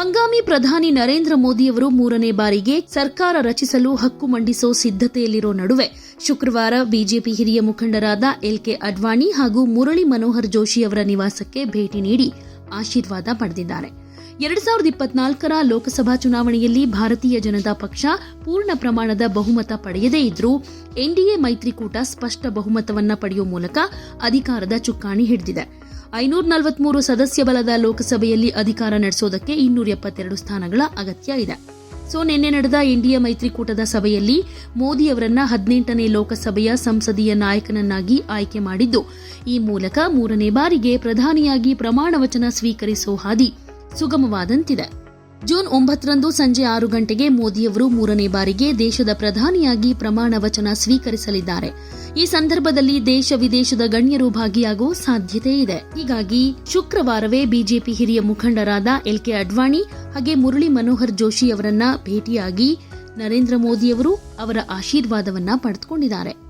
ಹಂಗಾಮಿ ಪ್ರಧಾನಿ ನರೇಂದ್ರ ಮೋದಿಯವರು ಮೂರನೇ ಬಾರಿಗೆ ಸರ್ಕಾರ ರಚಿಸಲು ಹಕ್ಕು ಮಂಡಿಸೋ ಸಿದ್ಧತೆಯಲ್ಲಿರೋ ನಡುವೆ ಶುಕ್ರವಾರ ಬಿಜೆಪಿ ಹಿರಿಯ ಮುಖಂಡರಾದ ಎಲ್ಕೆ ಅಡ್ವಾಣಿ ಹಾಗೂ ಮುರಳಿ ಮನೋಹರ್ ಜೋಶಿ ಅವರ ನಿವಾಸಕ್ಕೆ ಭೇಟಿ ನೀಡಿ ಆಶೀರ್ವಾದ ಪಡೆದಿದ್ದಾರೆ. ಎರಡ್ ಸಾವಿರದ ಇಪ್ಪತ್ನಾಲ್ಕರ ಲೋಕಸಭಾ ಚುನಾವಣೆಯಲ್ಲಿ ಭಾರತೀಯ ಜನತಾ ಪಕ್ಷ ಪೂರ್ಣ ಪ್ರಮಾಣದ ಬಹುಮತ ಪಡೆಯದೇ ಇದ್ರೂ ಎನ್ಡಿಎ ಮೈತ್ರಿಕೂಟ ಸ್ಪಷ್ಟ ಬಹುಮತವನ್ನ ಪಡೆಯುವ ಮೂಲಕ ಅಧಿಕಾರದ ಚುಕ್ಕಾಣಿ ಹಿಡಿದಿದೆ. ಐನೂರ ನಲವತ್ಮೂರು ಸದಸ್ಯ ಬಲದ ಲೋಕಸಭೆಯಲ್ಲಿ ಅಧಿಕಾರ ನಡೆಸೋದಕ್ಕೆ ಇನ್ನೂರ ಎಪ್ಪತ್ತೆರಡು ಸ್ಥಾನಗಳ ಅಗತ್ಯ ಇದೆ. ಸೊ, ನಿನ್ನೆ ನಡೆದ ಎನ್ಡಿಎ ಮೈತ್ರಿಕೂಟದ ಸಭೆಯಲ್ಲಿ ಮೋದಿ ಅವರನ್ನ ಹದಿನೆಂಟನೇ ಲೋಕಸಭೆಯ ಸಂಸದೀಯ ನಾಯಕನನ್ನಾಗಿ ಆಯ್ಕೆ ಮಾಡಿದ್ದು, ಈ ಮೂಲಕ ಮೂರನೇ ಬಾರಿಗೆ ಪ್ರಧಾನಿಯಾಗಿ ಪ್ರಮಾಣ ವಚನ ಸ್ವೀಕರಿಸೋ ಹಾದಿ ಸುಗಮವಾದಂತಿದೆ. ಜೂನ್ ಒಂಬತ್ತರಂದು ಸಂಜೆ ಆರು ಗಂಟೆಗೆ ಮೋದಿಯವರು ಮೂರನೇ ಬಾರಿಗೆ ದೇಶದ ಪ್ರಧಾನಿಯಾಗಿ ಪ್ರಮಾಣ ವಚನ ಸ್ವೀಕರಿಸಲಿದ್ದಾರೆ. ಈ ಸಂದರ್ಭದಲ್ಲಿ ದೇಶ ವಿದೇಶದ ಗಣ್ಯರು ಭಾಗಿಯಾಗುವ ಸಾಧ್ಯತೆ ಇದೆ. ಹೀಗಾಗಿ ಶುಕ್ರವಾರವೇ ಬಿಜೆಪಿ ಹಿರಿಯ ಮುಖಂಡರಾದ ಎಲ್ ಕೆ ಅಡ್ವಾಣಿ ಹಾಗೆ ಮುರಳಿ ಮನೋಹರ್ ಜೋಶಿ ಅವರನ್ನ ಭೇಟಿಯಾಗಿ ನರೇಂದ್ರ ಮೋದಿಯವರು ಅವರ ಆಶೀರ್ವಾದವನ್ನ ಪಡೆದುಕೊಂಡಿದ್ದಾರೆ.